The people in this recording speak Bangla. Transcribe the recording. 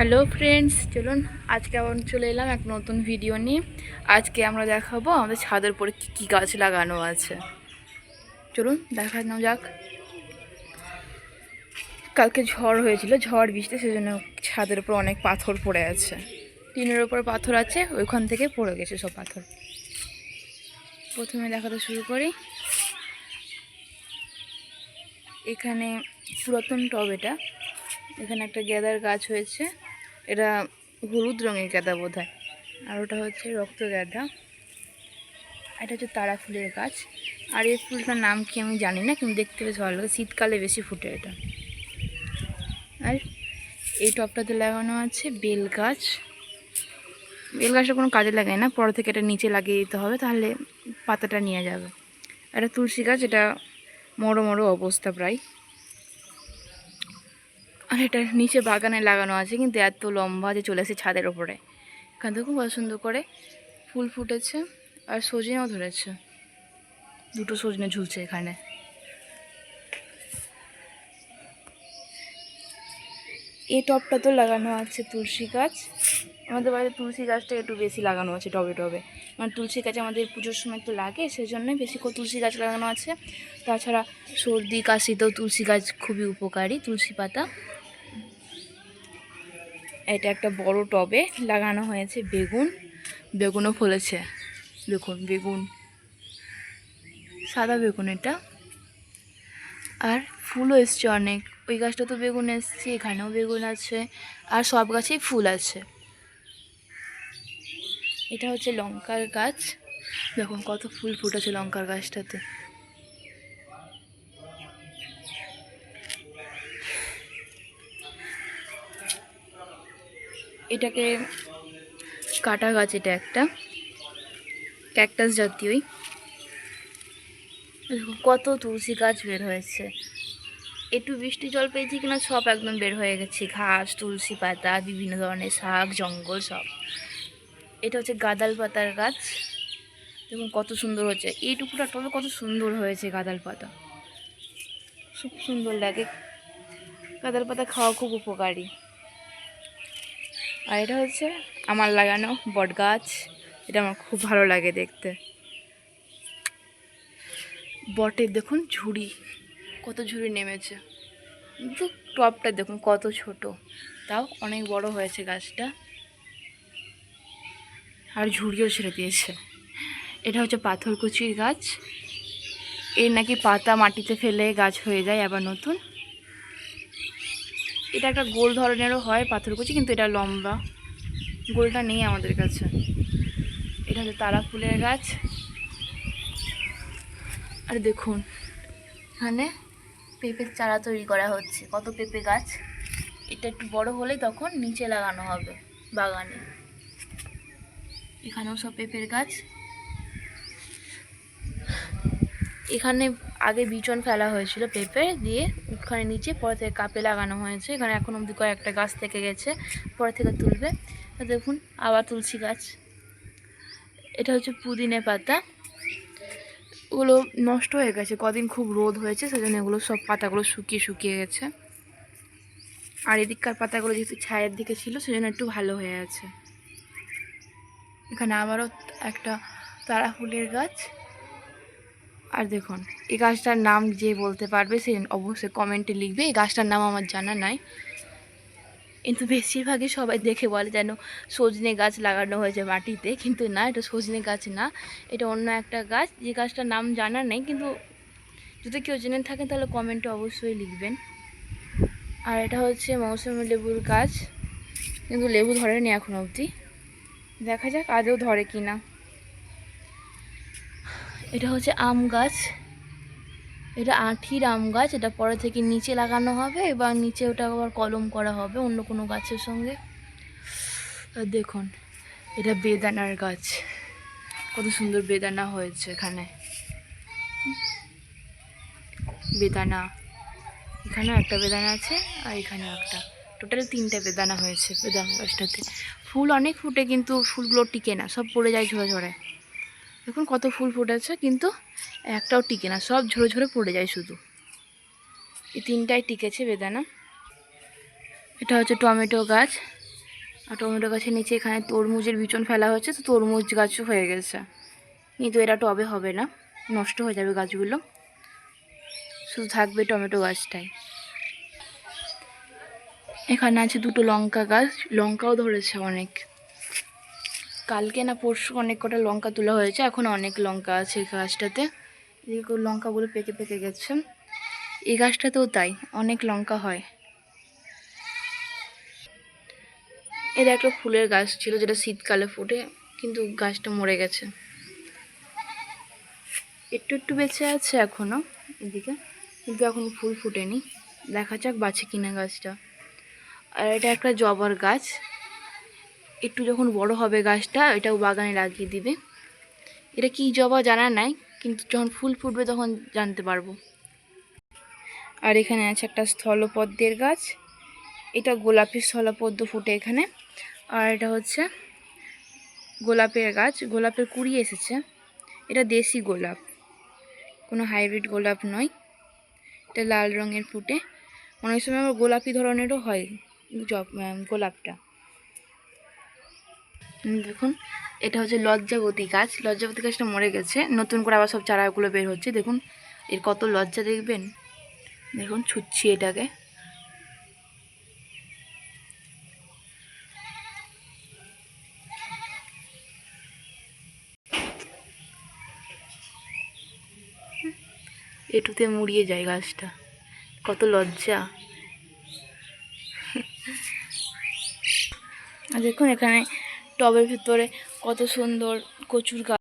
হ্যালো ফ্রেন্ডস, চলুন আজকে আবার চলে এলাম এক নতুন ভিডিও নিয়ে। আজকে আমরা দেখাবো আমাদের ছাদের উপরে কী কী গাছ লাগানো আছে। চলুন দেখানো যাক। কালকে ঝড় হয়েছিল, ঝড়, বৃষ্টি, সেজন্য ছাদের উপর অনেক পাথর পড়ে আছে। টিনের উপর পাথর আছে, ওইখান থেকে পড়ে গেছে সব পাথর। প্রথমে দেখাতে শুরু করি। এখানে পুরাতন টব এটা। এখানে একটা গেঁদার গাছ হয়েছে। এটা হলুদ রঙের গাঁদা বোধ হয় আর ওটা হচ্ছে রক্ত গাঁদা। এটা হচ্ছে তারা ফুলের গাছ। আর এই ফুলটার নাম কি আমি জানি না, কিন্তু দেখতে বেশ ভালো লাগে। শীতকালে বেশি ফুটে এটা। আর এই টবটাতে লাগানো আছে বেল গাছ। বেল গাছটা কোনো কাজে লাগায় না। পরে থেকে এটা নিচে লাগিয়ে দিতে হবে, তাহলে পাতাটা নিয়ে যাবে। এটা তুলসী গাছ, এটা মরো মরো অবস্থা প্রায়। আর এটা নিচে বাগানে লাগানো আছে, কিন্তু এত লম্বা যে চলে এসে ছাদের ওপরে। এখান থেকে খুব পছন্দ করে। ফুল ফুটেছে আর সজনেও ধরেছে। দুটো সজনে ঝুলছে এখানে। এই টবটা তো লাগানো আছে তুলসী গাছ। আমাদের বাড়িতে তুলসী গাছটা একটু বেশি লাগানো আছে টবে টবে। মানে তুলসী গাছ আমাদের পুজোর সময় তো লাগে সেই জন্যই বেশি করে তুলসী গাছ লাগানো আছে। তাছাড়া সর্দি, কাশিতেও তুলসী গাছ খুবই উপকারী, তুলসী পাতা। এটা একটা বড় টবে লাগানো হয়েছে বেগুন। বেগুনও ফলেছে। দেখুন, বেগুন। সাদা বেগুন এটা। আর ফুলও এসছে অনেক। ওই গাছটা তো বেগুন এসছে, এখানেও বেগুন আছে, আর সব গাছেই ফুল আছে। এটা হচ্ছে লঙ্কার গাছ। দেখুন, কত ফুল ফুটেছে লঙ্কার গাছটাতে। এটাকে কাটা গাছ এটা একটা, ক্যাকটাস জাতীয়ই কত তুলসী গাছ বের হয়েছে। একটু বৃষ্টি জল পেয়েছি কিনা সব একদম বের হয়ে গেছে। ঘাস, তুলসী পাতা, বিভিন্ন ধরনের শাক, জঙ্গল সব। এটা হচ্ছে গাদাল পাতার গাছ। দেখুন কত সুন্দর হচ্ছে। এইটুকুটা টবে কত সুন্দর হয়েছে গাদাল পাতা। খুব সুন্দর লাগে। গাদাল পাতা খাওয়া খুব উপকারী। আর এটা হচ্ছে আমার লাগানো বট গাছ এটা আমার খুব ভালো লাগে দেখতে। বটের দেখুন ঝুড়ি, কত ঝুড়ি নেমেছে। কিন্তু টপটা দেখুন কত ছোট। তাও অনেক বড় হয়েছে গাছটা। আর ঝুড়িও ছেড়ে দিয়েছে। এটা হচ্ছে পাথরকুচির গাছ। এর নাকি পাতা মাটিতে ফেলে গাছ হয়ে যায় আবার নতুন। এটা একটা গোল ধরনেরও হয় পাথরকুচি কিন্তু এটা লম্বা। গোলটা নেই আমাদের কাছে। এটা হচ্ছে তারা ফুলের গাছ। আর দেখুন, এখানে পেঁপের চারা তৈরি করা হচ্ছে। কত পেঁপে গাছ? এটা একটু বড় হলে তখন নিচে লাগানো হবে বাগানে। এখানেও সব পেঁপের গাছ। এখানে আগে বিচন ফেলা হয়েছিল পেঁপে দিয়ে, ওখানে নিচে, পরে থেকে কাপে লাগানো হয়েছে। এখানে এখন অব্দি কয়েকটা গাছ থেকে গেছে, পরে থেকে তুলবে। দেখুন, আবার তুলসী গাছ। এটা হচ্ছে পুদিনে পাতা। ওগুলো নষ্ট হয়ে গেছে, কদিন খুব রোদ হয়েছে, সেজন্য এগুলো সব পাতাগুলো শুকিয়ে শুকিয়ে গেছে। আর এদিককার পাতাগুলো যেহেতু ছায়ের দিকে ছিল, সেজন্য একটু ভালো হয়ে আছে। এখানে আবারও একটা তারা ফুলের গাছ। আর দেখুন, এই গাছটার নাম যে বলতে পারবে সে অবশ্যই কমেন্টে লিখবে। এই গাছটার নাম আমার জানা নাই। কিন্তু বেশিরভাগই সবাই দেখে বলে যেন সজনে গাছ লাগানো হয়েছে মাটিতে। কিন্তু না, এটা সজনে গাছ না, এটা অন্য একটা গাছ। যে গাছটার নাম জানা নেই, কিন্তু যদি কেউ জেনে থাকেন, তাহলে কমেন্টে অবশ্যই লিখবেন। আর এটা হচ্ছে মৌসুমি লেবুর গাছ। কিন্তু লেবু ধরেনি এখন অবধি। দেখা যাক আদৌ ধরে কি না এটা হচ্ছে আম গাছ। এটা আঠির আম গাছ, এটা পরে থেকে নিচে লাগানো হবে এবং নিচে ওটা আবার কলম করা হবে অন্য কোনো গাছের সঙ্গে। আর দেখুন, এটা বেদানার গাছ। কত সুন্দর বেদানা হয়েছে এখানে। বেদানা। এখানেও একটা বেদানা আছে আর এখানেও একটা। টোটাল তিনটে বেদানা হয়েছে বেদানা গাছটাতে। ফুল অনেক ফুটে কিন্তু ফুলগুলো টিকে না, সব পড়ে যায় ঝরে ঝরে। দেখুন কত ফুল ফুটেছে, কিন্তু একটাও টিকে না, সব ঝরে ঝরে পড়ে যায় শুধু। এই তিনটাই টিকেছে বেদানা। এটা হচ্ছে টমেটো গাছ। আর টমেটো গাছের নিচে এখানে তরমুজের বিচন ফেলা হয়েছে, তো তরমুজ গাছও হয়ে গেছে। কিন্তু এটা টবে হবে না, নষ্ট হয়ে যাবে গাছগুলো। শুধু থাকবে টমেটো গাছটাই। এখানে আছে দুটো লঙ্কা গাছ, লঙ্কাও ধরেছে অনেক। কালকে না পরশু অনেক কটা লঙ্কা তোলা হয়েছে, এখন অনেক লঙ্কা আছে এই গাছটাতে। লঙ্কাগুলো পেকে পেকে গেছে। এই গাছটাতেও তাই, অনেক লঙ্কা হয়। এর একটা ফুলের গাছ ছিল যেটা শীতকালে ফোটে, কিন্তু গাছটা মরে গেছে। একটু একটু বেঁচে আছে এখনও এদিকে, কিন্তু এখন ফুল ফুটেনি। দেখা যাক বাছে কিনা গাছটা। আর এটা একটা জবার গাছ। একটু যখন বড় হবে গাছটা, এটাও বাগানে লাগিয়ে দিবে। এটা কি জবা জানা নাই, কিন্তু যখন ফুল ফুটবে তখন জানতে পারব। আর এখানে আছে একটা স্থলপদ্মের গাছ। এটা গোলাপি স্থলপদ্ম ফুটে এখানে। আর এটা হচ্ছে গোলাপের গাছ। গোলাপের কুড়ি এসেছে। এটা দেশি গোলাপ। কোনো হাইব্রিড গোলাপ নয়। এটা লাল রঙের ফুটে। অনেক সময় আবার গোলাপি ধরনেরও হয় গোলাপটা। দেখুন, এটা হচ্ছে লজ্জাবতী গাছ। লজ্জাবতী গাছটা মরে গেছে। নতুন করে আবার সব চারাগুলো বের হচ্ছে। দেখুন, এর কত লজ্জা দেখবেন? দেখুন ছুটছি এটাকে। এটুতে মুড়িয়ে যায় গাছটা। কত লজ্জা। দেখুন, এখানে টবের ভিতরে কত সুন্দর কচুর গাছ।